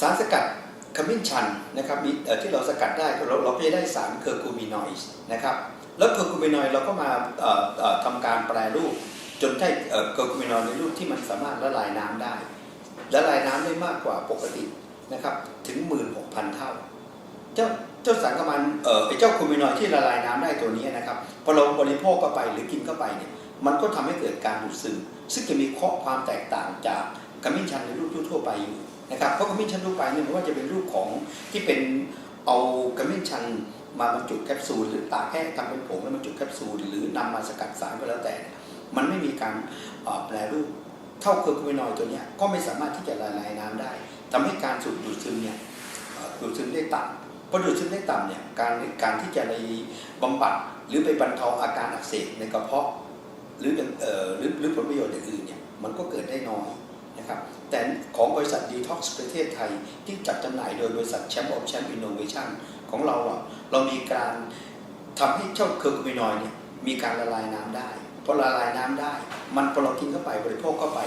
สารสกัดขมิ้นชันนะครับที่เราสกัดได้เราเราจะได้สารเคอร์คูมินอยด์นะครับแล้วเคอร์คูมินอยด์เราก็มาทำการแปรรูป จนได้เคอร์คูมินอยด์ในรูปที่มันสามารถละลายน้ำได้ละลายน้ำได้มากกว่าปกตินะครับถึง 16,000 เท่า เจ้าเจ้าสารกัมมันเอ่อเจ้าคูมินอยด์ที่ละลายน้ำได้ตัวนี้นะครับพอเราบริโภคเข้าไปหรือกินเข้าไปเนี่ยมันก็ทำให้เกิดการดูดซึมซึ่งจะมีข้อความแตกต่างจากกามิ้นชันในรูปทั่วไปอยู่ นะครับเพราะขมิ้นชันทั่วไปเนี่ยไม่ว่าจะเป็นรูปของที่เป็นเอาขมิ้นชันมาบรรจุแคปซูลหรือตากแห้งทำเป็นผงแล้วบรรจุแคปซูลหรือนำมาสกัดสารก็แล้วแต่ มันไม่มีการแปรรูปเท่าเคอร์คูมินอยด์ตัวนี้ก็ไม่สามารถที่จะละลายน้ำได้ทำให้การสูบดูดซึมเนี่ยดูดซึมได้ต่ำพอดูดซึมได้ต่ำเนี่ยการการที่จะในบำบัดหรือไปบรรเทาอาการอักเสบในกระเพาะหรือเอ่อหรือหรือผลประโยชน์อื่นๆเนี่ยมันก็เกิดได้น้อย นะครับแต่ของบริษัท Detox ประเทศไทยที่จัดจำหน่ายโดยบริษัทแชมป์ออฟแชมป์อินโนเวชันของเราอะเรามีการทำให้เจ้าเคอร์คูมินอยด์เนี่ยมีการละลายน้ำได้พอละลายน้ำได้ มันพอเรากินเข้าไปบริโภคเข้าไป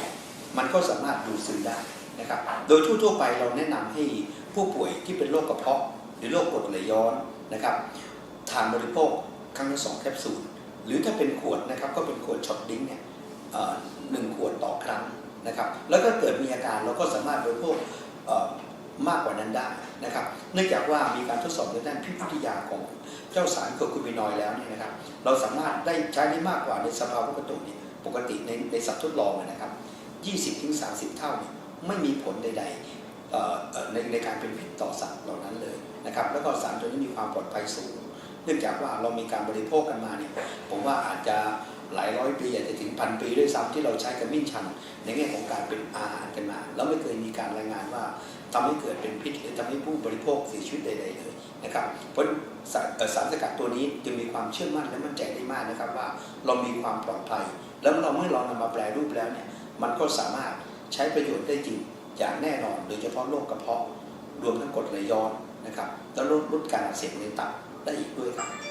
มันก็สามารถดูดซึมได้นะครับโดยทั่วๆไปเราแนะนำให้ผู้ป่วยที่เป็นโรคกระเพาะ หรือโรคกรดไหลย้อนนะครับทานบริโภคครั้งละสองแคปซูลหรือถ้าเป็นขวดนะครับก็เป็นขวดช็อตดิ้งเนี่ยหนึ่งขวดต่อ นะครับแล้วก็เกิดมีอาการเราก็สามารถบริโภคมากกว่านั้นได้นะครับ เนื่องจากว่ามีการทดสอบในด้านพิพิธยาของเจ้าสารโคคูมินอยแล้วเนี่ยนะครับ เราสามารถได้ใช้ได้มากกว่าในสภาวะปกติปกติในในสัตว์ทดลองนะครับ 20-30 เท่าเนี่ยไม่มีผลใดๆในในการเป็นพิษต่อสัตว์เหล่านั้นเลยนะครับ แล้วก็สารตัวนี้มีความปลอดภัยสูง เนื่องจากว่าเรามีการบริโภคกันมาเนี่ยผมว่าอาจจะหลายร้อยปีอาจจะถึงพันปีด้วยซ้ำที่เราใช้กระมิ้นชัน ในแง่ของการเป็นอาหารกันมา แล้วไม่เคยมีการรายงานว่าทำให้เกิดเป็นพิษหรือทำให้ผู้บริโภคเสียชีวิตใดๆเลยนะครับเพราะสารสกัดตัวนี้จึงมีความเชื่อมั่นและมั่นใจได้มากนะครับว่า เรามีความปลอดภัย แล้วเราเมื่อเรานำมาแปลรูปแล้วเนี่ยมันก็สามารถใช้ประโยชน์ได้จริงอย่างแน่นอน โดยเฉพาะโรคกระเพาะรวมทั้งกรดไหลย้อนนะครับแล้วลดลดการอักเสบในตับ ได้อีกด้วยครับ